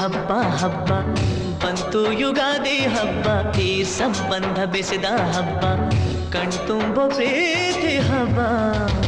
Hub hub. बंतु Ugadi hub ई संबंध बेसद hub. कण्तुम्ब प्रीति hub.